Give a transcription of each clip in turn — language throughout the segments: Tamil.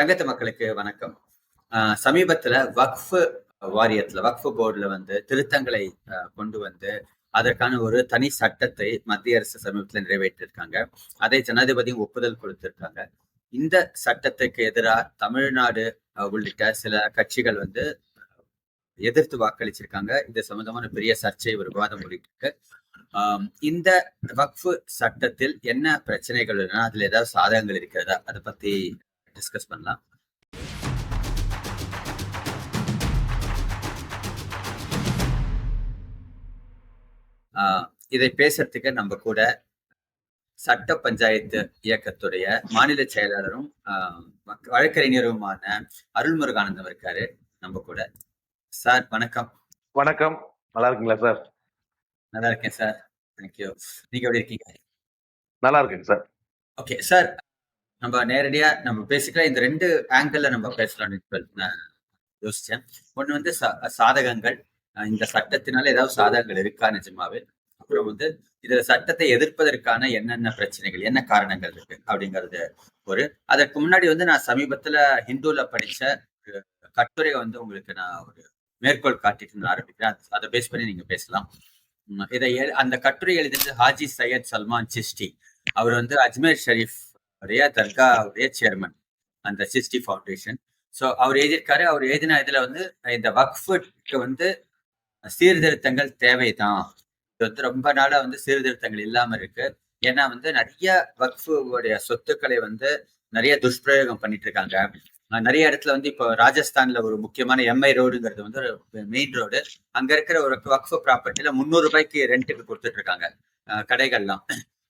சங்கத்து மக்களுக்கு வணக்கம். ஆஹ் சமீபத்துல வக்ஃப் வாரியத்துல வக்ஃப் போர்டுல வந்து திருத்தங்களை ஆஹ் கொண்டு வந்து அதற்கான ஒரு தனி சட்டத்தை மத்திய அரசு சமீபத்தில் நிறைவேற்றிருக்காங்க. அதை ஜனாதிபதியும் ஒப்புதல் கொடுத்திருக்காங்க. இந்த சட்டத்துக்கு எதிராக தமிழ்நாடு உள்ளிட்ட சில கட்சிகள் வந்து எதிர்த்து வாக்களிச்சிருக்காங்க. இது சம்பந்தமான பெரிய சர்ச்சை ஒரு விவாதம் ஓடிட்டு இருக்கு. இந்த வக்ஃபு சட்டத்தில் என்ன பிரச்சனைகள் அதுல ஏதாவது சாதகங்கள் இருக்கிறதா? அதை பத்தி டிஸ்கஸ் பண்ணலாம். இதை பேசுறதுக்கு நம்ம கூட சட்ட பஞ்சாயத்து இயக்கத்துடைய மாநில செயலாளரும் வழக்கறிஞருமான அருள்முருகானந்தம் இருக்காரு. நம்ம கூட. சார் வணக்கம். வணக்கம். நல்லா இருக்கீங்களா சார்? நல்லா இருக்கேன் சார். தேங்க்யூ நீங்க எப்படி இருக்கீங்க? நல்லா இருக்கேங்க சார். Okay sir. நம்ம நேரடியா நம்ம பேசிக்கலாம். இந்த ரெண்டு ஆங்கிள் நம்ம பேசலாம்னு நான் யோசிச்சேன். ஒண்ணு வந்து சா- சாதகங்கள். இந்த சட்டத்தினால ஏதாவது சாதகங்கள் இருக்கா நிஜமாவே? அப்புறம் வந்து இதுல சட்டத்தை எதிர்ப்பதற்கான என்னென்ன பிரச்சனைகள் என்ன காரணங்கள் இருக்கு அப்படிங்கிறது ஒரு. அதற்கு முன்னாடி வந்து நான் சமீபத்துல ஹிந்துல படிச்ச ஒரு கட்டுரையை வந்து உங்களுக்கு நான் ஒரு மேற்கோள் காட்டிட்டு நான் ஆரம்பிக்கிறேன். அதை பேஸ் பண்ணி நீங்க பேசலாம். இதை அந்த கட்டுரை எழுதினது ஹாஜி சையத் சல்மான் சிஸ்டி அவர் வந்து அஜ்மேர் ஷரீஃப் உடைய அவருடைய சேர்மன் அந்த சிஸ்டி ஃபவுண்டேஷன் ஸோ அவர் எழுதியிருக்காரு அவர் எழுதின இதில் வந்து இந்த வக்ஃபுக்கு வந்து சீர்திருத்தங்கள் தேவைதான். இது வந்து ரொம்ப நாளாக வந்து சீர்திருத்தங்கள் இல்லாமல் இருக்கு. ஏன்னா வந்து நிறைய வக்ஃபுடைய சொத்துக்களை வந்து நிறைய துஷ்பிரயோகம் பண்ணிட்டு இருக்காங்க. நிறைய இடத்துல வந்து இப்போ ராஜஸ்தான்ல ஒரு முக்கியமான எம்ஐ ரோடுங்கிறது வந்து ஒரு மெயின் ரோடு அங்க இருக்கிற ஒரு வக்ஃபு ப்ராப்பர்ட்டியில் முந்நூறு ரூபாய்க்கு ரெண்ட்டுக்கு கொடுத்துட்டு இருக்காங்க. கடைகள்லாம்.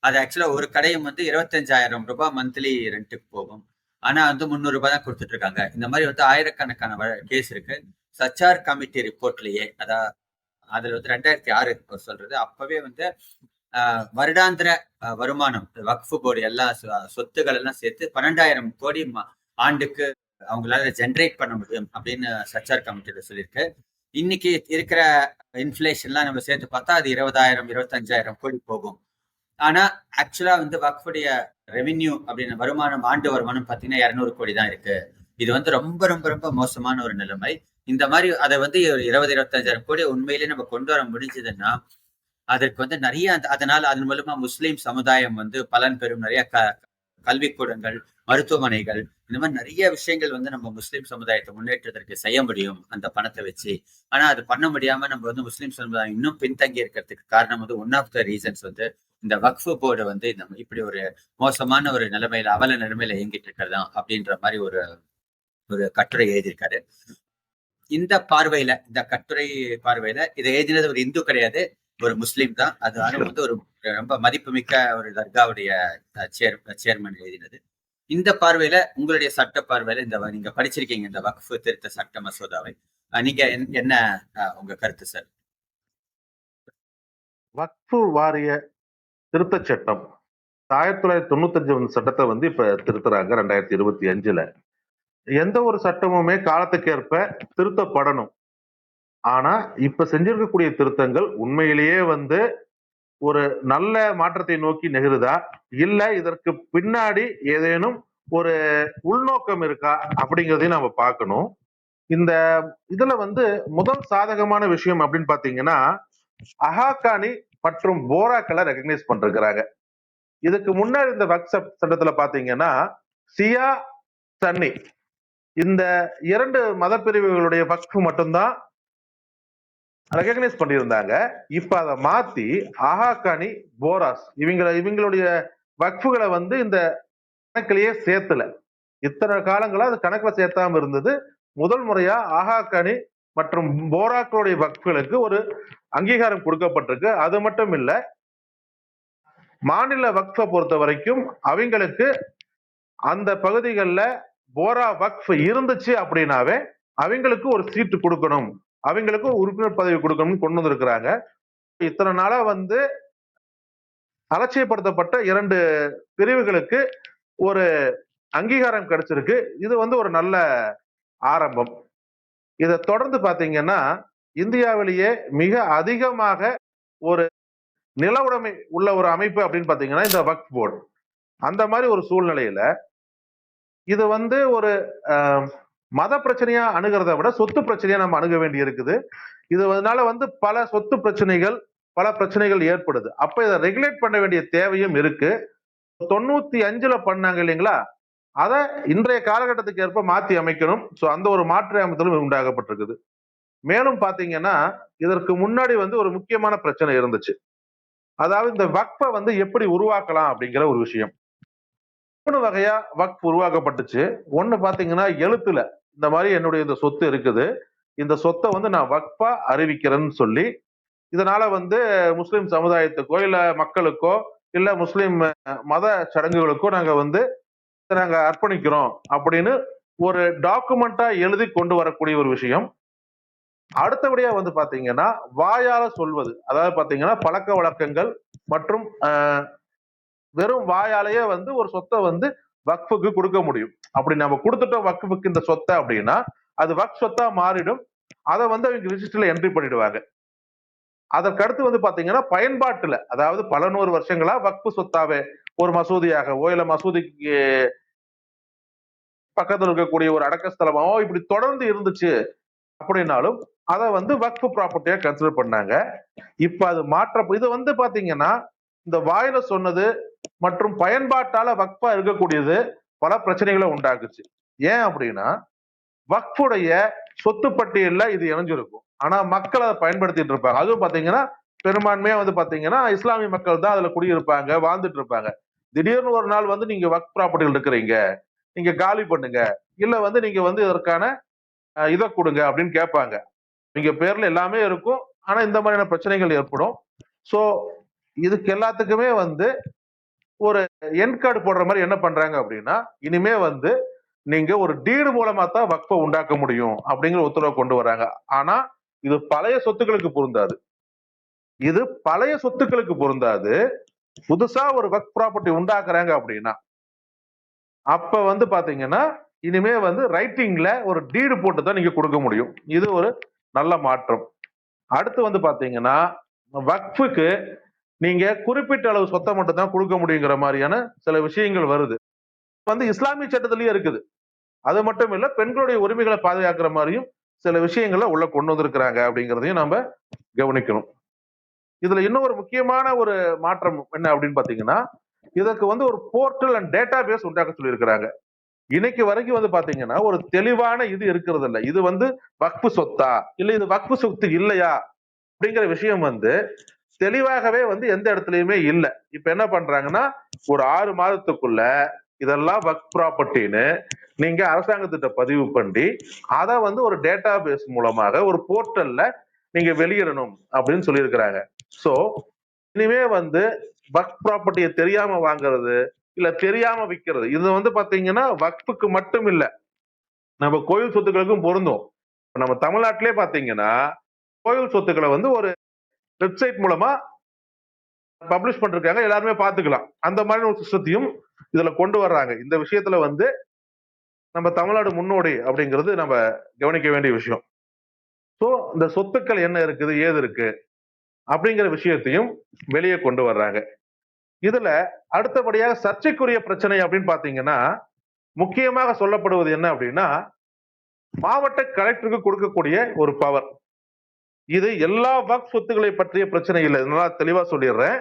அது ஆக்சுவலா ஒரு கடையும் வந்து இருபத்தஞ்சாயிரம் ரூபாய் மந்த்லி ரெண்ட்டுக்கு போகும். ஆனா வந்து முந்நூறு ரூபாய் தான் கொடுத்துட்டு இருக்காங்க இந்த மாதிரி வந்து ஆயிரக்கணக்கான கேஸ் இருக்கு. சச்சார் கமிட்டி ரிப்போர்ட்லயே அதான் அதுல வந்து ரெண்டாயிரத்தி ஆறு சொல்றது அப்பவே வந்து ஆஹ், வருடாந்திர வருமானம் வக்ஃபு போர்டு எல்லா சொத்துக்கள் எல்லாம் சேர்த்து பன்னெண்டாயிரம் கோடி ஆண்டுக்கு அவங்களால ஜென்ரேட் பண்ண முடியும் அப்படின்னு சச்சார் கமிட்டியில சொல்லியிருக்கு. இன்னைக்கு இருக்கிற இன்ஃபிளேஷன்லாம் நம்ம சேர்த்து பார்த்தா அது இருபதாயிரம் இருபத்தஞ்சாயிரம் கோடி போகும். ஆனா ஆக்சுவலா வந்து வக்ஃபுடைய ரெவென்யூ அப்படின்னு வருமானம் ஆண்டு வருமானம் பாத்தீங்கன்னா இருநூறு கோடி தான் இருக்கு. இது வந்து ரொம்ப ரொம்ப ரொம்ப மோசமான ஒரு நிலைமை. இந்த மாதிரி அதை வந்து இருபது இருபத்தஞ்சாயிரம் கோடி உண்மையிலேயே நம்ம கொண்டு வர முடிஞ்சதுன்னா அதற்கு வந்து நிறைய அதனால் அதனால அதன் மூலமா முஸ்லீம் சமுதாயம் வந்து பலன் பெறும். நிறைய க கல்விக்கூடங்கள் மருத்துவமனைகள் இந்த மாதிரி நிறைய விஷயங்கள் வந்து நம்ம முஸ்லீம் சமுதாயத்தை முன்னேற்றத்திற்கு செய்ய முடியும் அந்த பணத்தை வச்சு. ஆனா அது பண்ண முடியாம நம்ம வந்து முஸ்லீம் சமுதாயம் இன்னும் பின்தங்கி இருக்கிறதுக்கு காரணம் வந்து ஒன் ஆஃப் த ரீசன்ஸ் வந்து இந்த வக்ஃபு போர்டு வந்து இந்த இப்படி ஒரு மோசமான ஒரு நிலைமையில அவல நிலைமையில இயங்கிட்டு இருக்கிறதா அப்படின்ற மாதிரி ஒரு ஒரு கட்டுரை எழுதியிருக்காரு. இந்த பார்வையில இந்த கட்டுரை பார்வையில இதை எழுதினது ஒரு இந்து கிடையாது ஒரு முஸ்லீம் தான். அது வந்து ஒரு ரொம்ப மதிப்புமிக்க ஒரு தர்காவுடைய சேர் சேர்மன் எழுதினது. இந்த பார்வையில உங்களுடைய சட்ட பார்வையில இந்த நீங்க படிச்சிருக்கீங்க இந்த வக்ஃபு திருத்த சட்ட மசோதாவை. நீங்க என்ன- அஹ், உங்க கருத்து சார்? வக்ஃபு வாரிய திருத்தச் சட்டம் ஆயிரத்தி தொள்ளாயிரத்தி தொண்ணூத்தஞ்சு சட்டத்தை வந்து இப்ப திருத்துறாங்க ரெண்டாயிரத்தி இருபத்தி அஞ்சுல. எந்த ஒரு சட்டமுமே காலத்துக்கேற்ப திருத்தப்படணும். ஆனா இப்ப செஞ்சிருக்கக்கூடிய திருத்தங்கள் உண்மையிலேயே வந்து ஒரு நல்ல மாற்றத்தை நோக்கி நெகிருதா இல்ல இதற்கு பின்னாடி ஏதேனும் ஒரு உள்நோக்கம் இருக்கா? அப்படிங்கிறதையும் நாம பார்க்கணும். இந்த இதுல வந்து முதல் சாதகமான விஷயம் அப்படின்னு பாத்தீங்கன்னா அஹாகானி மற்றும் போராக்களை ரெகக்னைஸ் பண்ணிருக்கிறாங்க. இதுக்கு முன்னாடி இந்த வக்சப் சட்டத்துல பாத்தீங்கன்னா சியா சன்னி. இந்த இரண்டு மத பிரிவுகளுடைய வக்ஃபு மட்டும்தான் ரெகக்னைஸ் பண்ணியிருந்தாங்க. இப்ப அதை மாத்தி அஹாகானி போராஸ் இவங்கள இவங்களுடைய வக்ஃபுகளை வந்து இந்த கணக்கிலேயே சேர்த்துல. இத்தனை காலங்களா அது கணக்குல சேர்த்தாம இருந்தது. முதல் முறையா ஆஹாகானி மற்றும் போராக்களுடைய வக்ஃபுகளுக்கு ஒரு அங்கீகாரம் கொடுக்கப்பட்டிருக்கு. அது மட்டும் இல்ல மாநில வக்ஃபை பொறுத்த வரைக்கும் அவங்களுக்கு அந்த பகுதிகளில் போரா வக்ஃப் இருந்துச்சு அப்படின்னாவே அவங்களுக்கு ஒரு சீட்டு கொடுக்கணும். அவங்களுக்கு உறுப்பினர் பதவி கொடுக்கணும்னு கொண்டு வந்திருக்கிறாங்க. இத்தனை நாளா வந்து அலட்சியப்படுத்தப்பட்ட இரண்டு பிரிவுகளுக்கு ஒரு அங்கீகாரம் கிடைச்சிருக்கு. இது வந்து ஒரு நல்ல ஆரம்பம். இதை தொடர்ந்து பார்த்தீங்கன்னா இந்தியாவிலேயே மிக அதிகமாக ஒரு நில உடைமை உள்ள ஒரு அமைப்பு அப்படின்னு பார்த்தீங்கன்னா இந்த வக்ஃப் போர்டு. அந்த மாதிரி ஒரு சூழ்நிலையில இது வந்து ஒரு மத பிரச்சனையா அணுகிறத விட சொத்து பிரச்சனையா நம்ம அணுக வேண்டி இருக்குது இது அதனால வந்து பல சொத்து பிரச்சனைகள் பல பிரச்சனைகள் ஏற்படுது. அப்ப இதை ரெகுலேட் பண்ண வேண்டிய தேவையும் இருக்கு. தொண்ணூத்தி அஞ்சுல பண்ணாங்க இல்லைங்களா? அதை இன்றைய காலகட்டத்துக்கு ஏற்ப மாற்றி அமைக்கணும். ஸோ அந்த ஒரு மாற்று அமைத்தலும் உண்டாகப்பட்டிருக்குது மேலும் பாத்தீங்கன்னா இதற்கு முன்னாடி வந்து ஒரு முக்கியமான பிரச்சனை இருந்துச்சு. அதாவது இந்த வக்ஃபை வந்து எப்படி உருவாக்கலாம் அப்படிங்கிற ஒரு விஷயம். மூணு வகையா வக்ஃப் உருவாக்கப்பட்டுச்சு. ஒண்ணு பாத்தீங்கன்னா எழுத்துல இந்த மாதிரி என்னுடைய இந்த சொத்து இருக்குது. இந்த சொத்தை வந்து நான் வக்ஃபா அறிவிக்கிறேன்னு சொல்லி இதனால வந்து முஸ்லிம் சமுதாயத்துக்கோ இல்ல மக்களுக்கோ இல்ல முஸ்லிம் மத சடங்குகளுக்கோ நாங்க வந்து நாங்க அர்ப்பணிக்கிறோம் அப்படின்னு ஒரு டாக்குமெண்டா எழுதி கொண்டு வரக்கூடிய ஒரு விஷயம். அடுத்தபடியா வந்து பாத்தீங்கன்னா வாயால சொல்வது. அதாவது பாத்தீங்கன்னா பழக்க வழக்கங்கள் மற்றும் ஆஹ், வெறும் வாயாலேயே வந்து ஒரு சொத்தை வந்து வக்ஃபுக்கு கொடுக்க முடியும். அப்படி நம்ம கொடுத்துட்டோம் வக்ஃபுக்கு இந்த சொத்தை அப்படின்னா அது வக் சொத்தா மாறிடும். அதை வந்து அவங்க ரிஜிஸ்டர்ல என்ட்ரி பண்ணிடுவாங்க. அதற்கடுத்து வந்து பாத்தீங்கன்னா பயன்பாட்டுல அதாவது பல நூறு வருஷங்களா வக்ஃபு சொத்தாவே ஒரு மசூதியாகவோ இல்ல மசூதிக்கு பக்கத்துல இருக்கக்கூடிய ஒரு அடக்கஸ்தலமாவோ இப்படி தொடர்ந்து இருந்துச்சு அப்படின்னாலும் அதை வந்து வக்ஃபு ப்ராப்பர்ட்டியா கன்சிடர் பண்ணாங்க. இப்ப அது மாற்ற இது வந்து பாத்தீங்கன்னா இந்த வாயில சொன்னது மற்றும் பயன்பாட்டால வக்ஃபா இருக்கக்கூடியது பல பிரச்சனைகளை உண்டாக்குச்சு. ஏன் அப்படின்னா வக்ஃபுடைய சொத்து பட்டியல்ல இது இணைஞ்சிருக்கும். ஆனா மக்கள் அதை பயன்படுத்திட்டு இருப்பாங்க. அதுவும் பாத்தீங்கன்னா பெரும்பான்மையா வந்து பாத்தீங்கன்னா இஸ்லாமிய மக்கள் தான் அதுல குடியிருப்பாங்க வாழ்ந்துட்டு இருப்பாங்க. திடீர்னு ஒரு நாள் வந்து நீங்க வக் ப்ராப்பர்ட்டிகள் இருக்கிறீங்க நீங்க காலி பண்ணுங்க இல்ல வந்து நீங்க வந்து இதற்கான இதை கொடுங்க அப்படின்னு கேட்பாங்க. இங்க பேர்ல எல்லாமே இருக்கும். ஆனா இந்த மாதிரியான பிரச்சனைகள் ஏற்படும். சோ இதுக்கு எல்லாத்துக்குமே வந்து ஒரு என் கார்டு போடுற மாதிரி என்ன பண்றாங்க அப்படின்னா இனிமே வந்து நீங்க ஒரு டீடு மூலமா தான் வக்ஃபை உண்டாக்க முடியும் அப்படிங்கிற உத்தரவை கொண்டு வராங்க. ஆனா இது பழைய சொத்துக்களுக்கு பொருந்தாது. இது பழைய சொத்துக்களுக்கு பொருந்தாது. புதுசா ஒரு வக் ப்ராப்பர்ட்டி உண்டாக்குறாங்க அப்படின்னா அப்ப வந்து பாத்தீங்கன்னா இனிமே வந்து ரைட்டிங்ல ஒரு டீடு போட்டு தான் நீங்க கொடுக்க முடியும். இது ஒரு நல்ல மாற்றம். அடுத்து வந்து பாத்தீங்கன்னா வக்ஃபுக்கு நீங்க குறிப்பிட்ட அளவு சொத்தை மட்டும் தான் கொடுக்க முடியுங்கிற மாதிரியான சில விஷயங்கள் வருது. வந்து இஸ்லாமிய சட்டத்திலயும் இருக்குது. அது மட்டும் இல்ல பெண்களுடைய உரிமைகளை பாதுகாக்கிற மாதிரியும் சில விஷயங்களை உள்ள கொண்டு வந்திருக்கிறாங்க அப்படிங்கிறதையும் நம்ம கவனிக்கணும். இதுல இன்னும் ஒரு முக்கியமான ஒரு மாற்றம் என்ன அப்படின்னு பாத்தீங்கன்னா இதற்கு வந்து ஒரு போர்ட்டல் அண்ட் டேட்டா பேஸ் உண்டாக்க சொல்லியிருக்கிறாங்க. இன்னைக்கு வரைக்கும் வந்து பாத்தீங்கன்னா ஒரு தெளிவான இது இருக்கிறது இல்லை இது வந்து வக்பு சொத்தா? இல்ல இது வக்பு சொத்து இல்லையா? அப்படிங்கிற விஷயம் வந்து தெளிவாகவே வந்து எந்த இடத்துலயுமே இல்லை. இப்ப என்ன பண்றாங்கன்னா ஒரு ஆறு மாதத்துக்குள்ள இதெல்லாம் வக் ப்ராப்பர்ட்டின்னு நீங்க அரசாங்கத்திட்ட பதிவு பண்ணி அதை வந்து ஒரு டேட்டா பேஸ் மூலமாக ஒரு போர்ட்டல்ல நீங்க வெளியிடணும் அப்படின்னு சொல்லியிருக்கிறாங்க. சோ இனிமே வந்து வக் ப்ராப்பர்ட்டியை தெரியாம வாங்குறது இல்ல தெரியாம விற்கிறது இது வந்து பாத்தீங்கன்னா வக்ஃபுக்கு மட்டும் இல்ல. நம்ம கோயில் சொத்துக்களுக்கும் பொருந்தும். நம்ம தமிழ்நாட்டிலே பாத்தீங்கன்னா கோயில் சொத்துக்களை வந்து ஒரு வெப்சைட் மூலமா பப்ளிஷ் பண்ணிருக்காங்க எல்லாருமே பாத்துக்கலாம். அந்த மாதிரி ஒரு சிஸ்டத்தையும் இதுல கொண்டு வர்றாங்க. இந்த விஷயத்துல வந்து நம்ம தமிழ்நாடு முன்னோடி அப்படிங்கிறது நம்ம கவனிக்க வேண்டிய விஷயம். ஸோ இந்த சொத்துக்கள் என்ன இருக்குது ஏது இருக்கு அப்படிங்கிற விஷயத்தையும் வெளியே கொண்டு வர்றாங்க. இதுல அடுத்தபடியாக சர்ச்சைக்குரிய பிரச்சனை அப்படின்னு பாத்தீங்கன்னா முக்கியமாக சொல்லப்படுவது என்ன அப்படின்னா மாவட்ட கலெக்டருக்கு கொடுக்கக்கூடிய ஒரு பவர் இது எல்லா வக் சொத்துக்களை பற்றிய பிரச்சனை இல்லை. நல்லா தெளிவா சொல்லிடுறேன்.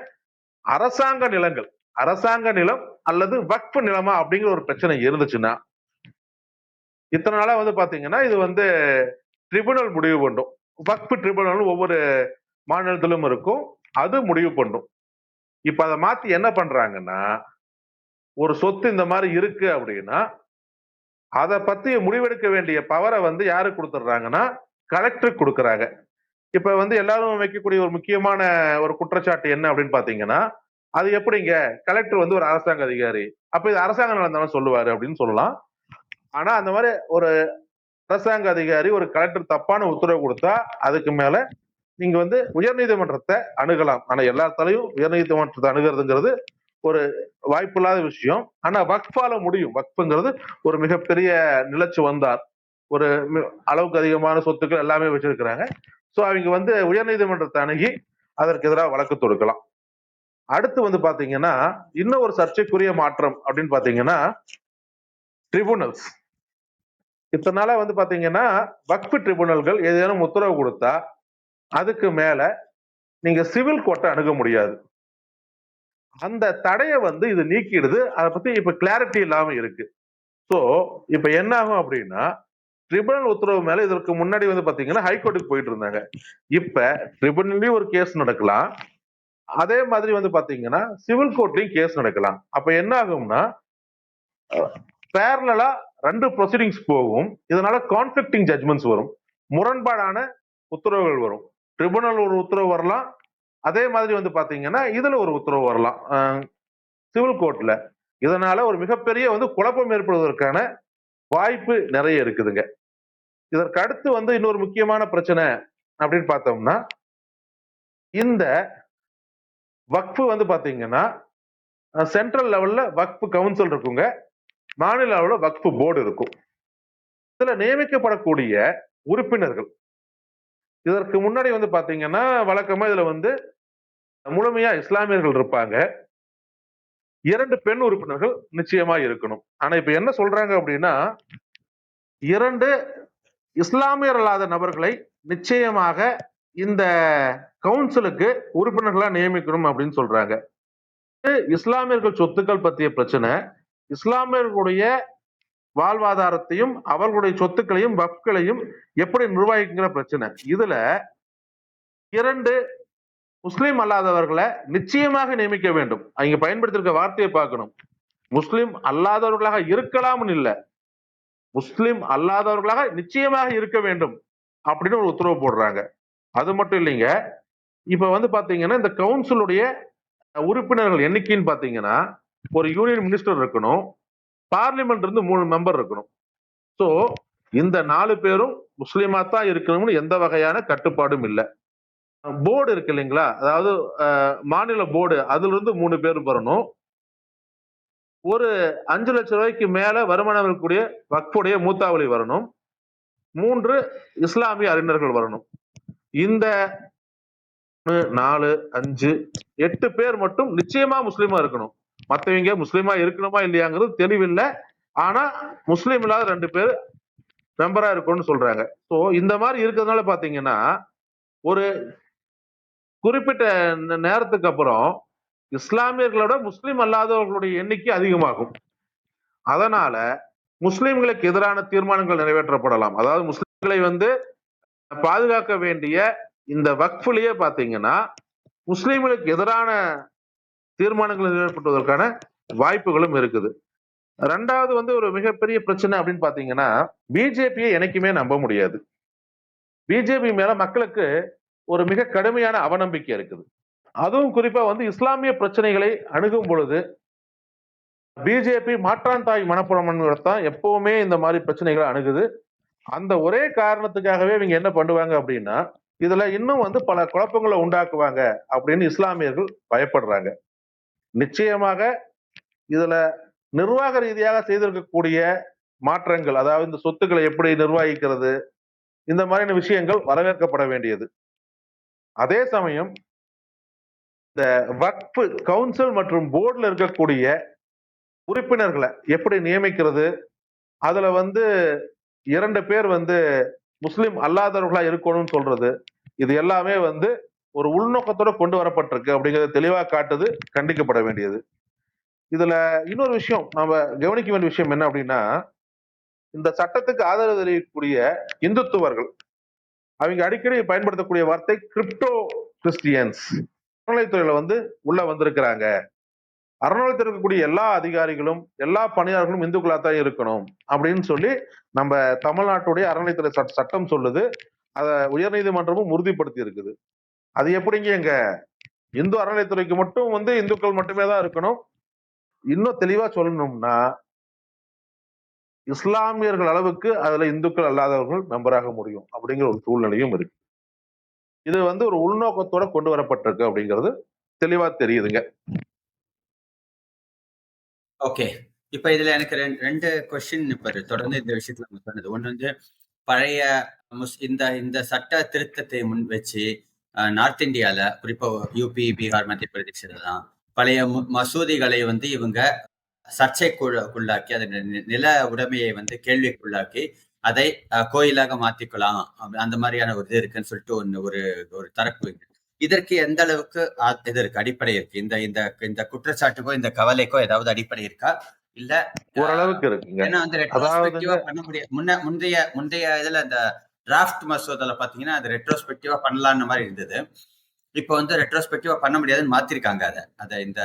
அரசாங்க நிலங்கள் அரசாங்க நிலம் அல்லது வக்ஃபு நிலமா அப்படிங்கிற ஒரு பிரச்சனை இருந்துச்சுன்னா இத்தனை நாளா வந்து பாத்தீங்கன்னா இது வந்து ட்ரிபுனல் முடிவு பண்ணும். வக்ஃபு ட்ரிபுனல் ஒவ்வொரு மாநிலத்திலும் இருக்கும். அது முடிவு பண்ணும். இப்ப அதை மாத்தி என்ன பண்றாங்கன்னா ஒரு சொத்து இந்த மாதிரி இருக்கு அப்படின்னா அதை பத்தி முடிவெடுக்க வேண்டிய பவரை வந்து யாருக்கு கொடுத்துட்றாங்கன்னா கலெக்டருக்கு கொடுக்குறாங்க. இப்ப வந்து எல்லாரும் வைக்கக்கூடிய ஒரு முக்கியமான ஒரு குற்றச்சாட்டு என்ன அப்படின்னு பாத்தீங்கன்னா அது எப்படிங்க? கலெக்டர் வந்து ஒரு அரசாங்க அதிகாரி. அப்ப இது அரசாங்கம் நடந்தாலும் சொல்லுவாரு அப்படின்னு சொல்லலாம். ஆனா அந்த மாதிரி ஒரு அரசாங்க அதிகாரி ஒரு கலெக்டர் தப்பான உத்தரவு கொடுத்தா அதுக்கு மேல நீங்க வந்து உயர்நீதிமன்றத்தை அணுகலாம். ஆனா எல்லாத்தாலையும் உயர்நீதிமன்றத்தை அணுகிறதுங்கிறது ஒரு வாய்ப்பில்லாத விஷயம். ஆனா வக்ஃபால முடியும். வக்ஃபுங்கிறது ஒரு மிகப்பெரிய நிலச்சி வந்தார். ஒரு அளவுக்கு அதிகமான சொத்துக்கள் எல்லாமே வச்சிருக்கிறாங்க. ஸோ அவங்க வந்து உயர்நீதிமன்றத்தை அணுகி அதற்கு எதிராக வழக்கு தொடுக்கலாம். அடுத்து வந்து பாத்தீங்கன்னா இன்னும் ஒரு சர்ச்சைக்குரிய மாற்றம் அப்படின்னு பாத்தீங்கன்னா ட்ரிபுனல்ஸ் இத்தனால வந்து பாத்தீங்கன்னா வக்ஃபு ட்ரிபுனல்கள் ஏதேனும் உத்தரவு கொடுத்தா அதுக்கு மேல நீங்க சிவில் கோர்ட்டை அணுக முடியாது. அந்த தடையை வந்து இது நீக்கிடுது. அதை பத்தி இப்ப கிளாரிட்டி இல்லாம இருக்கு. ஸோ இப்ப என்ன ஆகும் அப்படின்னா ட்ரிபுனல் உத்தரவு மேல இதற்கு முன்னாடி வந்து பாத்தீங்கன்னா ஹைகோர்ட்டுக்கு போயிட்டு இருந்தாங்க. இப்ப ட்ரிபுனல்லயும் ஒரு கேஸ் நடக்கலாம். அதே மாதிரி வந்து பாத்தீங்கன்னா சிவில் கோர்ட்லயும் கேஸ் நடக்கலாம். அப்ப என்ன ஆகும்னா பேரலா ரெண்டு ப்ரொசீடிங்ஸ் போகும். இதனால கான்ஃபிளிக்டிங் ஜட்மெண்ட்ஸ் வரும். முரண்பாடான உத்தரவுகள் வரும். ட்ரிபுனல் ஒரு உத்தரவு வரலாம். அதே மாதிரி வந்து பாத்தீங்கன்னா இதுல ஒரு உத்தரவு வரலாம். சிவில் கோர்ட்ல இதனால ஒரு மிகப்பெரிய வந்து குழப்பம் ஏற்படுவதற்கான வாய்ப்பு நிறைய இருக்குதுங்க. இதற்கு அடுத்து வந்து இன்னொரு முக்கியமான பிரச்சனை அப்படின்னு பார்த்தோம்னா இந்த வக்ஃபு வந்து பாத்தீங்கன்னா சென்ட்ரல் லெவல்ல வக்ஃபு கவுன்சில் இருக்குங்க. மாநில அளவில் வக்ஃபு போர்டு இருக்கும். இதுல நியமிக்கப்படக்கூடிய உறுப்பினர்கள் இதற்கு முன்னாடி வந்து பாத்தீங்கன்னா வழக்கமா இதுல வந்து முழுமையா இஸ்லாமியர்கள் இருப்பாங்க. இரண்டு பெண் உறுப்பினர்கள் நிச்சயமா இருக்கணும். ஆனா இப்ப என்ன சொல்றாங்க அப்படின்னா இரண்டு இஸ்லாமியர் அல்லாத நபர்களை நிச்சயமாக இந்த கவுன்சிலுக்கு உறுப்பினர்களா நியமிக்கணும் அப்படின்னு சொல்றாங்க. இஸ்லாமியர்கள் சொத்துக்கள் பற்றிய பிரச்சனை இஸ்லாமியர்களுடைய வாழ்வாதாரத்தையும் அவர்களுடைய சொத்துக்களையும் வக்களையும் எப்படி நிர்வகிக்கிற பிரச்சனை? இதுல இரண்டு முஸ்லீம் அல்லாதவர்களை நிச்சயமாக நியமிக்க வேண்டும். அவங்க பயன்படுத்திருக்க வார்த்தையை பார்க்கணும். முஸ்லீம் அல்லாதவர்களாக இருக்கலாம்னு இல்லை. முஸ்லீம் அல்லாதவர்களாக நிச்சயமாக இருக்க வேண்டும் அப்படின்னு ஒரு உத்தரவு போடுறாங்க. அது மட்டும் இல்லைங்க. இப்ப வந்து பாத்தீங்கன்னா இந்த கவுன்சிலுடைய உறுப்பினர்கள் எண்ணிக்கைன்னு பாத்தீங்கன்னா ஒரு யூனியன் மினிஸ்டர் இருக்கணும். பார்லிமெண்ட் இருந்து மூணு மெம்பர் இருக்கணும். ஸோ இந்த நாலு பேரும் முஸ்லீமா தான் இருக்கணும்னு எந்த வகையான கட்டுப்பாடும் இல்லை. போர்டு இருக்கு இல்லைங்களா? அதாவது மாநில போர்டு அதுல இருந்து மூணு பேர் வரணும். ஒரு அஞ்சு லட்சம் ரூபாய்க்கு மேல வருமானம் இருக்கக்கூடிய வக்ஃபுடைய மூத்தாவளி வரணும். மூன்று இஸ்லாமிய அறிஞர்கள் வரணும். இந்த நாலு அஞ்சு எட்டு பேர் மட்டும் நிச்சயமா முஸ்லீமா இருக்கணும். மற்றவங்க முஸ்லீமா இருக்கணுமா இல்லையாங்கிறது தெளிவில்லை. ஆனா முஸ்லீம் இல்லாத ரெண்டு பேர் மெம்பரா இருக்கும்னு சொல்றாங்க. ஸோ இந்த மாதிரி இருக்கிறதுனால பாத்தீங்கன்னா ஒரு குறிப்பிட்ட நேரத்துக்கு அப்புறம் இஸ்லாமியர்களோட முஸ்லீம் அல்லாதவர்களுடைய எண்ணிக்கை அதிகமாகும். அதனால முஸ்லீம்களுக்கு எதிரான தீர்மானங்கள் நிறைவேற்றப்படலாம். அதாவது முஸ்லீம்களை வந்து பாதுகாக்க வேண்டிய இந்த வக்ஃபுலயே பாத்தீங்கன்னா முஸ்லீம்களுக்கு எதிரான தீர்மானங்கள் நிறைவேற்றுவதற்கான வாய்ப்புகளும் இருக்குது. ரெண்டாவது வந்து ஒரு மிகப்பெரிய பிரச்சனை அப்படின்னு பாத்தீங்கன்னா பிஜேபியை என்னைக்குமே நம்ப முடியாது. பிஜேபி மேல மக்களுக்கு ஒரு மிக கடுமையான அவநம்பிக்கை இருக்குது. அதுவும் குறிப்பா வந்து இஸ்லாமிய பிரச்சனைகளை அணுகும் பொழுது பிஜேபி மாற்றான் தாய் மனப்புறம்தான் எப்பவுமே இந்த மாதிரி பிரச்சனைகளை அணுகுது. அந்த ஒரே காரணத்துக்காகவே இவங்க என்ன பண்ணுவாங்க அப்படின்னா இதுல இன்னும் வந்து பல குழப்பங்களை உண்டாக்குவாங்க அப்படின்னு இஸ்லாமியர்கள் பயப்படுறாங்க. நிச்சயமாக இதுல நிர்வாக ரீதியாக செய்திருக்கக்கூடிய மாற்றங்கள் அதாவது இந்த சொத்துக்களை எப்படி நிர்வகிக்கிறது இந்த மாதிரியான விஷயங்கள் வரவேற்கப்பட வேண்டியது. அதே சமயம் இந்த வக்ஃபு கவுன்சில் மற்றும் போர்டில் இருக்கக்கூடிய உறுப்பினர்களை எப்படி நியமிக்கிறது அதுல வந்து இரண்டு பேர் வந்து முஸ்லிம் அல்லாதவர்களா இருக்கணும்னு சொல்றது இது எல்லாமே வந்து ஒரு உள்நோக்கத்தோட கொண்டு வரப்பட்டிருக்கு அப்படிங்கிறத தெளிவா காட்டுது கண்டிக்கப்பட வேண்டியது. இதுல இன்னொரு விஷயம் நம்ம கவனிக்க வேண்டிய விஷயம் என்ன அப்படின்னா இந்த சட்டத்துக்கு ஆதரவு தெரிவிக்கக்கூடிய இந்துத்துவர்கள் அவங்க அடிக்கடி பயன்படுத்தக்கூடிய வார்த்தை கிரிப்டோ கிறிஸ்டியன்ஸ் அறநிலைத்துறையில வந்து உள்ள வந்திருக்கிறாங்க. அறநிலையத்தில் இருக்கக்கூடிய எல்லா அதிகாரிகளும் எல்லா பணியாளர்களும் இந்துக்களா தான் இருக்கணும் அப்படின்னு சொல்லி நம்ம தமிழ்நாட்டுடைய அறநிலைத்துறை சட்டம் சொல்லுது. அதை உயர்நீதிமன்றமும் உறுதிப்படுத்தி இருக்குது அது எப்படிங்க எங்க இந்து அறநிலைத்துறைக்கு மட்டும் வந்து இந்துக்கள் மட்டுமே தான் இருக்கணும். இன்னும் தெளிவா சொல்லணும்னா இஸ்லாமியர்கள் அளவுக்கு அதுல இந்துக்கள் அல்லாதவர்கள் மெம்பராக முடியும் அப்படிங்கிற ஒரு சூழ்நிலையும் இருக்கு. இது வந்து ஒரு உள்நோக்கத்தோட கொண்டு வரப்பட்டிருக்கு அப்படிங்கிறது தெளிவா தெரியுதுங்க. ஓகே. இப்ப இதுல எனக்கு ரெண்டு கொஸ்டின் இப்ப தொடர்ந்து இந்த விஷயத்துல சொன்னது. ஒண்ணு வந்து பழைய இந்த இந்த சட்ட திருத்தத்தை முன் வச்சு நார்த் இந்தியால குறிப்பா யூபி பீகார் மத்திய பிரதேசத்துல தான் பழைய மசூதிகளை வந்து இவங்க சர்ச்சைக்குள்ளாக்கி அதை நி- நில உடைமையை வந்து கேள்விக்குள்ளாக்கி அதை கோயிலாக மாத்திக்கலாம் அந்த மாதிரியான ஒரு இது இருக்குன்னு சொல்லிட்டு ஒன்று ஒரு ஒரு தரப்பு இருக்கு. இதற்கு எந்த அளவுக்கு இது இருக்கு அடிப்படை இருக்கு? இந்த இந்த இந்த குற்றச்சாட்டுக்கோ இந்த கவலைக்கோ ஏதாவது அடிப்படை இருக்கா? இல்ல ஓரளவுக்கு இருக்குங்க. ஏன்னா வந்து ரெட்ரோஸ்பெக்டிவா பண்ண முடியாது முன்ன முந்தைய முந்தைய இதுல இந்த டிராஃப்ட் மசோதால பாத்தீங்கன்னா அது ரெட்ரோஸ்பெக்டிவா பண்ணலாம்னு மாதிரி இருந்தது. இப்போ வந்து ரெட்ரோஸ்பெக்டிவா பண்ண முடியாதுன்னு மாத்திருக்காங்க அதை. அதை இந்த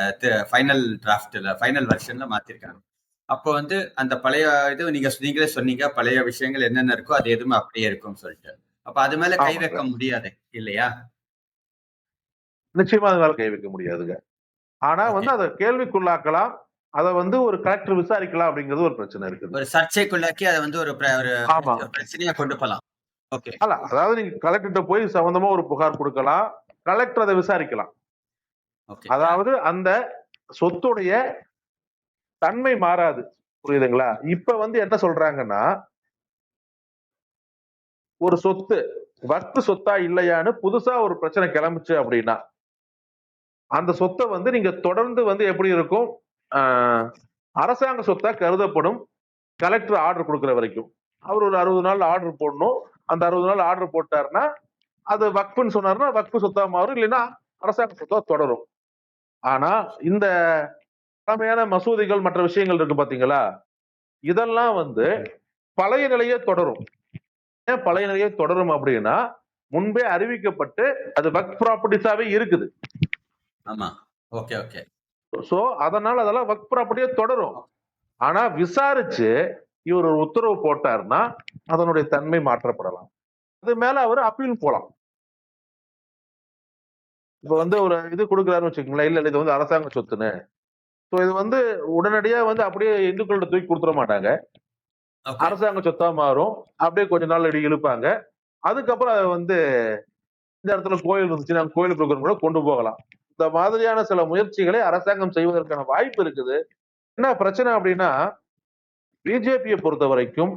ஃபைனல் டிராஃப்ட்ல ஃபைனல் வெர்ஷன்ல மாத்திருக்காங்க. அப்போ வந்து அந்த பழைய இது நீங்க நீங்களே சொன்னீங்க பழைய விஷயங்கள் என்னென்ன இருக்கோ அது எதுவுமே அப்படியே இருக்கும்னு சொல்லிட்டு. அப்ப அது மேல கை. வைக்க முடியாது இல்லையா? நிச்சயமா அது மேல கை வைக்க முடியாதுங்க. ஆனா வந்து அதை கேள்விக்குள்ளாக்கலாம். அதை வந்து ஒரு கலெக்டர் விசாரிக்கலாம் அப்படிங்கிறது ஒரு பிரச்சனை இருக்குது. ஒரு சர்ச்சைக்குள்ளாக்கி அதை வந்து ஒரு பிரச்சனையா கொண்டு ஓகே அல்ல அதாவது நீங்க கலெக்டர்கிட்ட போய் சம்பந்தமா ஒரு புகார் கொடுக்கலாம் கலெக்டர் அதை விசாரிக்கலாம். அதாவது அந்த சொத்துடைய தன்மை மாறாது. புரியுதுங்களா? இப்ப வந்து என்ன சொல்றாங்கன்னா ஒரு சொத்து வக்து சொத்தா இல்லையான்னு புதுசா ஒரு பிரச்சனை கிளம்புச்சு அப்படின்னா அந்த சொத்தை வந்து நீங்க தொடர்ந்து வந்து எப்படி இருக்கும்? அரசாங்க சொத்தா கருதப்படும். கலெக்டர் ஆர்டர் கொடுக்குற வரைக்கும். அவர் ஒரு அறுபது நாள் ஆர்டர் போடணும். அந்த அறுபது நாள் ஆர்டர் போட்டாருன்னா அது வக்ஃபுன்னு சொன்னாருன்னா வக்ஃபு சொத்தா மாறும் இல்லைன்னா அரசாங்க சொத்தா தொடரும். ஆனா இந்த பழமையான மசூதிகள் மற்ற விஷயங்கள் இருக்கு பாத்தீங்களா? இதெல்லாம் வந்து பழைய நிலையே தொடரும். ஏன் பழைய நிலையே தொடரும் அப்படின்னா முன்பே அறிவிக்கப்பட்டு அது வக் ப்ராப்பர்ட்டிஸாவே இருக்குது. ஆமா. Okay okay. சோ அதனால அதெல்லாம் வக் ப்ராப்பர்ட்டியே தொடரும். ஆனா விசாரிச்சு இவர் ஒரு உத்தரவு போட்டாருன்னா அதனுடைய தன்மை மாற்றப்படலாம். அது மேல அவர் அப்பீல் போலாம். இப்ப வந்து ஒரு இது கொடுக்குறாருன்னு வச்சுக்கோங்களேன். இல்ல இல்ல, இது வந்து அரசாங்க சொத்துன்னு. சோ இது வந்து உடனடியா வந்து அப்படியே இந்துக்கள்கிட்ட தூக்கி கொடுத்துட மாட்டாங்க. அரசாங்க சொத்தா மாறும். அப்படியே கொஞ்ச நாள் இடி இழுப்பாங்க. அதுக்கப்புறம் அதை வந்து இந்த இடத்துல கோயில் இருந்துச்சு நாங்க கோயிலுக்கு கொடுக்குறோம் கூட கொண்டு போகலாம். இந்த மாதிரியான சில முயற்சிகளை அரசாங்கம் செய்வதற்கான வாய்ப்பு இருக்குது. என்ன பிரச்சனை அப்படின்னா பிஜேபியை பொறுத்த வரைக்கும்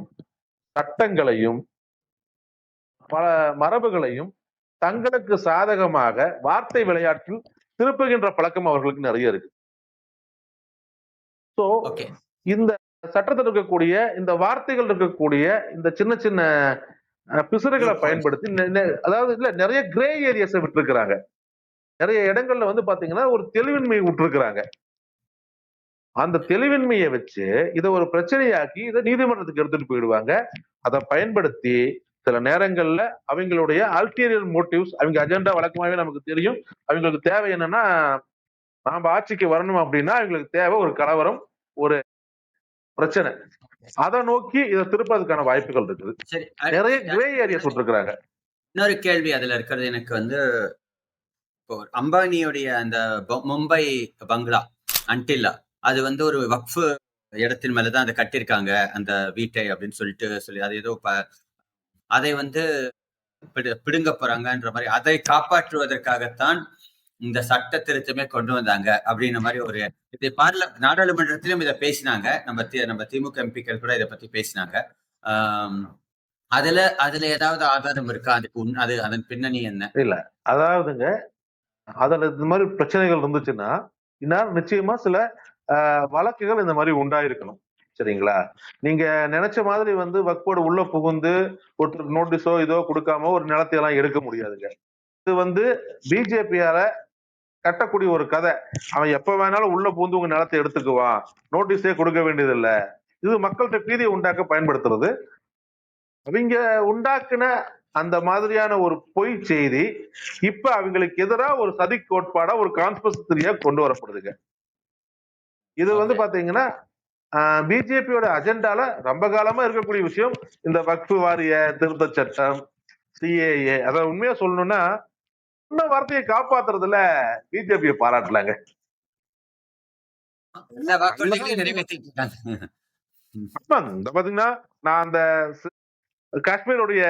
சட்டங்களையும் பல மரபுகளையும் தங்களுக்கு சாதகமாக வார்த்தை விளையாட்டில் திருப்புகின்ற பழக்கம் அவர்களுக்கு நிறைய இருக்கு. சோ ஓகே இந்த சட்டத்தில் இருக்கக்கூடிய இந்த வார்த்தைகள் இருக்கக்கூடிய இந்த சின்ன சின்ன பிசுறுகளை பயன்படுத்தி அதாவது இல்ல நிறைய கிரே ஏரியாஸை விட்டுருக்கிறாங்க. நிறைய இடங்கள்ல வந்து பாத்தீங்கன்னா ஒரு தெளிவின்மையை விட்டுருக்கிறாங்க அந்த தெளிவின்மையை வச்சு இதை ஒரு பிரச்சனையாக்கி இதை நீதிமன்றத்துக்கு எடுத்துட்டு போயிடுவாங்க. அதை பயன்படுத்தி சில நேரங்கள்ல அவங்களுடைய அல்டீரியர் மோட்டிவ்ஸ் அவங்க அஜெண்டா வழக்கமாவே நமக்கு தெரியும். அவங்களுக்கு தேவை என்னன்னா நாம ஆட்சிக்கு வரணும் அப்படின்னா அவங்களுக்கு தேவை ஒரு கலவரம் ஒரு பிரச்சனை. அதை நோக்கி இதை திருப்பதுக்கான வாய்ப்புகள் இருக்குது. நிறைய கிரே ஏரியாஸ் விட்டுருக்காங்க இன்னொரு கேள்வி அதுல இருக்கிறது எனக்கு வந்து இப்போ அம்பானியுடைய அந்த மும்பை பங்களா அன்டில்லா அது வந்து ஒரு வக்ஃபு இடத்தின் மேலதான் அதை கட்டியிருக்காங்க அந்த வீட்டை அப்படின்னு சொல்லிட்டு சொல்லி அது ஏதோ அதை வந்து பிடு- பிடுங்க போறாங்கன்ற மாதிரி அதை காப்பாற்றுவதற்காகத்தான் இந்த சட்ட திருத்தமே கொண்டு வந்தாங்க அப்படின்ற மாதிரி ஒரு இதை பார்ல நாடாளுமன்றத்திலும் இதை பேசினாங்க. நம்ம நம்ம திமுக எம்பிக்கள் கூட இதை பத்தி பேசினாங்க. ஆஹ் அதுல அதுல ஏதாவது ஆதாரம் இருக்கா? அதுக்கு உண்- அது அதன் பின்னணி என்ன? அதாவதுங்க அதுல இந்த மாதிரி பிரச்சனைகள் இருந்துச்சுன்னா இந்நேரம் நிச்சயமா சில வழக்குகள் இந்த மாதிரி உண்டாயிருக்கணும். சரிங்களா? நீங்க நினைச்ச மாதிரி வந்து வக்போர்டு உள்ள புகுந்து ஒருத்தர் நோட்டீஸோ இதோ கொடுக்காம ஒரு நிலத்தையெல்லாம் எடுக்க முடியாதுங்க. இது வந்து பிஜேபியால கட்டக்கூடிய ஒரு கதை. அவன் எப்ப வேணாலும் உள்ள புகுந்து உங்க நிலத்தை எடுத்துக்குவான். நோட்டீஸே கொடுக்க வேண்டியதில்லை. இது மக்கள்கிட்ட பீதியை உண்டாக்க பயன்படுத்துறது. அவங்க உண்டாக்குன அந்த மாதிரியான ஒரு பொய் செய்தி இப்ப அவங்களுக்கு எதிராக ஒரு சதி கோட்பாடா ஒரு கான்ஸ்பரசியா கொண்டு வரப்படுதுங்க. இது வந்து. பாத்தீங்கன்னா பிஜேபியோட அஜெண்டால ரொம்ப காலமா இருக்கக்கூடிய விஷயம் இந்த வக்ஃபு வாரிய திருத்த சட்டம் சிஏஏ அத உண்மையா சொல்லணும்னா இந்த வார்த்தையை காப்பாத்துறதுல பிஜேபியை பாராட்டலாங்க. இந்த பாத்தீங்கன்னா நான் அந்த காஷ்மீருடைய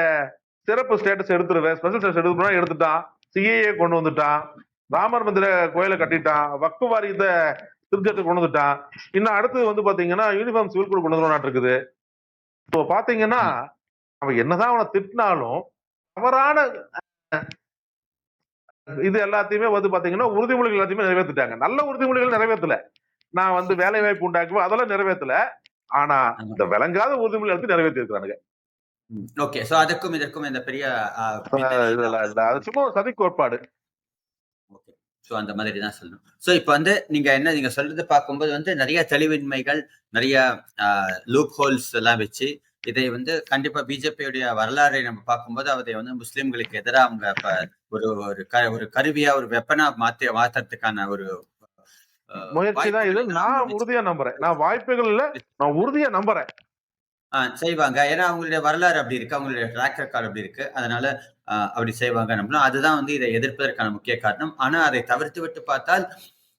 சிறப்பு ஸ்டேட்டஸ் எடுத்துருவேன். ஸ்பெஷல் ஸ்டேட்டஸ் எடுத்துனா எடுத்துட்டான். சிஏஏ கொண்டு வந்துட்டான். ராமர் மந்திர கோயிலை கட்டிட்டான். வக்ஃபு வாரியத்தை திருச்சத்தை கொண்டு வந்துட்டான். இன்னும் அடுத்து வந்து பாத்தீங்கன்னா யூனிஃபார்ம் சிவில் கோட் கொண்டு வந்து இருக்குது. இப்போ பாத்தீங்கன்னா அவன் என்னதான் அவனை திட்டினாலும் தவறான இது எல்லாத்தையுமே வந்து பாத்தீங்கன்னா உறுதிமொழிகள் எல்லாத்தையுமே நிறைவேற்றிட்டாங்க நல்ல உறுதிமொழிகள் நிறைவேற்றல நான் வந்து வேலை வாய்ப்பு உண்டாக்குவேன் அதெல்லாம் நிறைவேற்றல ஆனா இந்த விளங்காத உறுதிமொழி எடுத்து நிறைவேற்றி இருக்கிறானுங்க ஓகே. சோ அதுக்கும் இதற்கும் இந்த பெரிய சும்மா சதி கோட்பாடு ஸோ அந்த மாதிரி தான் சொல்லணும். ஸோ இப்போ வந்து நீங்க என்ன நீங்க சொல்றது பார்க்கும்போது வந்து நிறைய தெளிவின்மைகள் நிறைய லூப் ஹோல்ஸ் எல்லாம் வச்சு இதை வந்து கண்டிப்பா பிஜேபியுடைய வரலாறை நம்ம பார்க்கும்போது அதை வந்து முஸ்லிம்களுக்கு எதிராக அவங்க இப்ப ஒரு ஒரு க ஒரு கருவியா ஒரு வெப்பனா மாத்தி மாத்துறதுக்கான ஒரு முயற்சி தான் இது. நான் உறுதியா நம்புறேன். நான் வாய்ப்புகள் இல்ல நான் உறுதியா நம்புறேன். ஆஹ் செய்வாங்க. ஏன்னா அவங்களுடைய வரலாறு அப்படி இருக்கு. அவங்களுடைய ட்ராக் ரெக்கார்ட் அப்படி இருக்கு. அதனால அப்படி செய்வாங்க நம்பலாம் அதுதான் வந்து இதை எதிர்ப்பதற்கான முக்கிய காரணம். ஆனா அதை தவிர்த்து விட்டு பார்த்தால்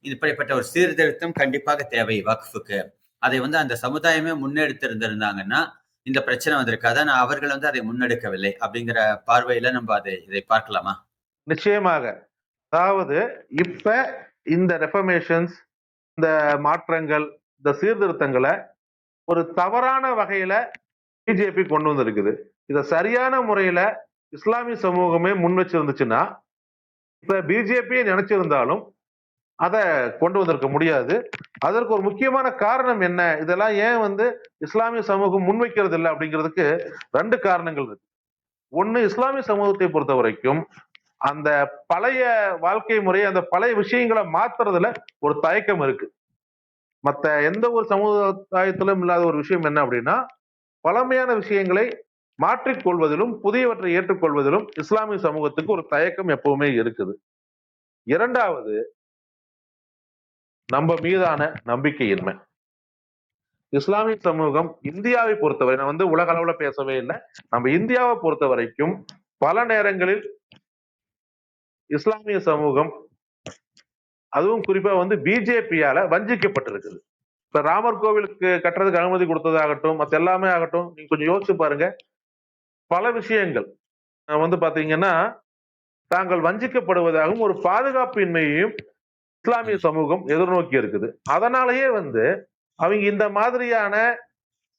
இப்படிப்பட்ட ஒரு சீர்திருத்தம் கண்டிப்பாக தேவை வக்ஃபுக்கு. அதை வந்து அந்த சமுதாயமே முன்னெடுத்து இருந்திருந்தாங்கன்னா இந்த பிரச்சனை வந்திருக்காது? ஆனா அவர்கள் வந்து அதை முன்னெடுக்கவில்லை அப்படிங்கிற பார்வையில நம்ம அதை இதை பார்க்கலாமா? நிச்சயமாக. அதாவது இப்ப இந்த ரெஃபர்மேஷன்ஸ் இந்த மாற்றங்கள் இந்த சீர்திருத்தங்களை ஒரு தவறான வகையில பிஜேபி கொண்டு வந்திருக்குது. இதை சரியான முறையில இஸ்லாமிய சமூகமே முன் வச்சிருந்துச்சுன்னா இப்ப பிஜேபியை நினைச்சிருந்தாலும் அதை கொண்டு வந்திருக்க முடியாது. அதற்கு ஒரு முக்கியமான காரணம் என்ன? இதெல்லாம் ஏன் வந்து இஸ்லாமிய சமூகம் முன்வைக்கிறது இல்லை அப்படிங்கிறதுக்கு ரெண்டு காரணங்கள் இருக்கு. ஒன்று இஸ்லாமிய சமூகத்தை பொறுத்த வரைக்கும் அந்த பழைய வாழ்க்கை முறை அந்த பழைய விஷயங்களை மாத்துறதுல ஒரு தயக்கம் இருக்கு. மத்த எந்த ஒரு சமுதாயத்திலும் இல்லாத ஒரு விஷயம் என்ன அப்படின்னா பழமையான விஷயங்களை மாற்றிக்கொள்வதிலும் புதியவற்றை ஏற்றுக்கொள்வதிலும் இஸ்லாமிய சமூகத்துக்கு ஒரு தயக்கம் எப்பவுமே இருக்குது. இரண்டாவது நம்ம மீதான நம்பிக்கையின்மை. இஸ்லாமிய சமூகம் இந்தியாவை பொறுத்தவரை நான் வந்து உலக அளவுல பேசவே இல்லை. நம்ம இந்தியாவை பொறுத்த வரைக்கும் பல நேரங்களில் இஸ்லாமிய சமூகம் அதுவும் குறிப்பா வந்து பிஜேபியால வஞ்சிக்கப்பட்டிருக்குது. இப்ப ராமர் கோவிலுக்கு கட்டுறதுக்கு அனுமதி கொடுத்ததாகட்டும் மத்த எல்லாமே ஆகட்டும் நீங்க கொஞ்சம் யோசிச்சு பாருங்க. பல விஷயங்கள். வந்து பாத்தீங்கன்னா தாங்கள் வஞ்சிக்கப்படுவதாகவும் ஒரு பாதுகாப்பின்மையையும் இஸ்லாமிய சமூகம் எதிர்நோக்கி இருக்குது. அதனாலயே வந்து அவங்க இந்த மாதிரியான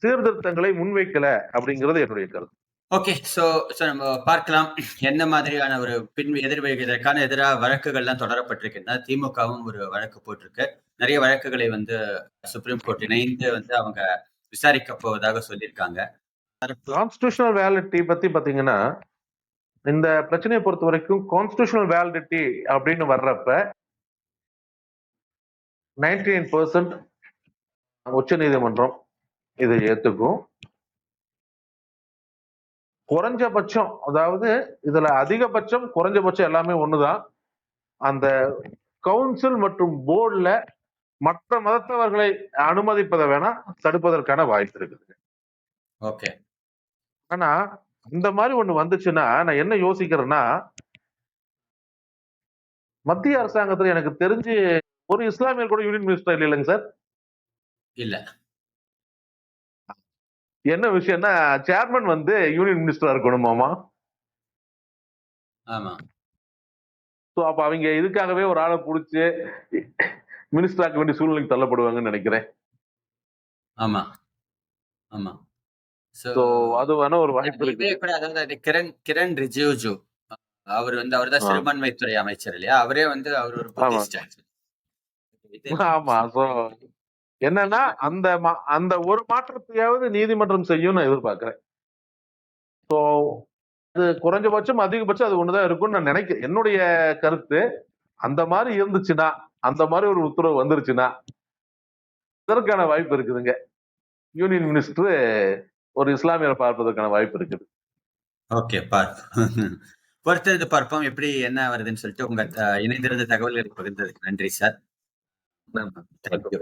சீர்திருத்தங்களை முன்வைக்கல அப்படிங்கிறது என்னுடைய கருத்து. ஓகே ஸோ ஸோ நம்ம பார்க்கலாம். என்ன மாதிரியான ஒரு பின் எதிர்வு இதற்கான எதிராக வழக்குகள்லாம் தொடரப்பட்டிருக்குன்னா திமுகவும் ஒரு வழக்கு போட்டிருக்கு. நிறைய வழக்குகளை வந்து சுப்ரீம் கோர்ட் இணைந்து வந்து அவங்க விசாரிக்க போவதாக சொல்லியிருக்காங்க. கான்ஸ்டியூஷனல் வேலிடிட்டி பத்தி பாத்தீங்கன்னா இந்த பிரச்சனையை பொறுத்த வரைக்கும் கான்ஸ்டியூஷனல் வேலிடிட்டி அப்படின்னு வர்றப்ப நைன்டி நைன் பர்சன்ட் உச்ச நீதிமன்றம் இதை ஏத்துக்கும். குறைஞ்சபட்சம் அதாவது இதுல அதிகபட்சம் குறைஞ்சபட்சம் எல்லாமே ஒண்ணுதான். அந்த கவுன்சில் மற்றும் போர்டுல மற்ற மதத்தவர்களை அனுமதிப்பதை வேணா தடுப்பதற்கான வாய்ப்பு இருக்குது. ஓகே. ஆனா இந்த மாதிரி ஒண்ணு வந்துச்சுன்னா நான் என்ன யோசிக்கிறேன்னா மத்திய அரசாங்கத்துல எனக்கு தெரிஞ்சு ஒரு இஸ்லாமியர் கூட யூனியன் மினிஸ்டர் இல்லைங்க சார்? இல்ல. என்ன விஷயம்னா சேர்மன் வந்து யூனியன் மினிஸ்டரா இருக்கணுமாமா ஆமா. ஸோ அப்ப அவங்க இதுக்காகவே ஒரு ஆளை புடிச்சு மினிஸ்டர் ஆக்க வேண்டிய சூழ்நிலைக்கு தள்ளப்படுவாங்கன்னு நினைக்கிறேன். ஆமா. ஆமா. ஸோ அது வேணா ஒரு வாய்ப்பு இருக்கு. அதாவது அது கிரண் கிரண் ரிஜிஜு. அவர் வந்து அவர் தான். சிறுபான்மைத்துறை அமைச்சர் இல்லையா? அவரே வந்து அவர் ஒரு. ஆமா. ஸோ என்னன்னா அந்த அந்த ஒரு மாற்றத்தையாவது நீதிமன்றம் செய்யும் நான் எதிர்பார்க்கிறேன். ஸோ அது குறைஞ்சபட்சம் அதிகபட்சம் அது ஒண்ணுதான் இருக்கும்னு நான் நினைக்கிறேன். என்னுடைய கருத்து அந்த மாதிரி இருந்துச்சுன்னா அந்த மாதிரி ஒரு உத்தரவு வந்துருச்சுன்னா இதற்கான வாய்ப்பு இருக்குதுங்க. யூனியன் மினிஸ்டர் ஒரு இஸ்லாமியரை பார்ப்பதற்கான வாய்ப்பு இருக்குது. ஓகே பார்ப்போம் பொறுத்திருந்து பார்ப்போம் எப்படி என்ன வருதுன்னு சொல்லிட்டு உங்க இணைந்திருந்த தகவல்களை பகிர்ந்ததுக்கு நன்றி சார். தேங்க்யூ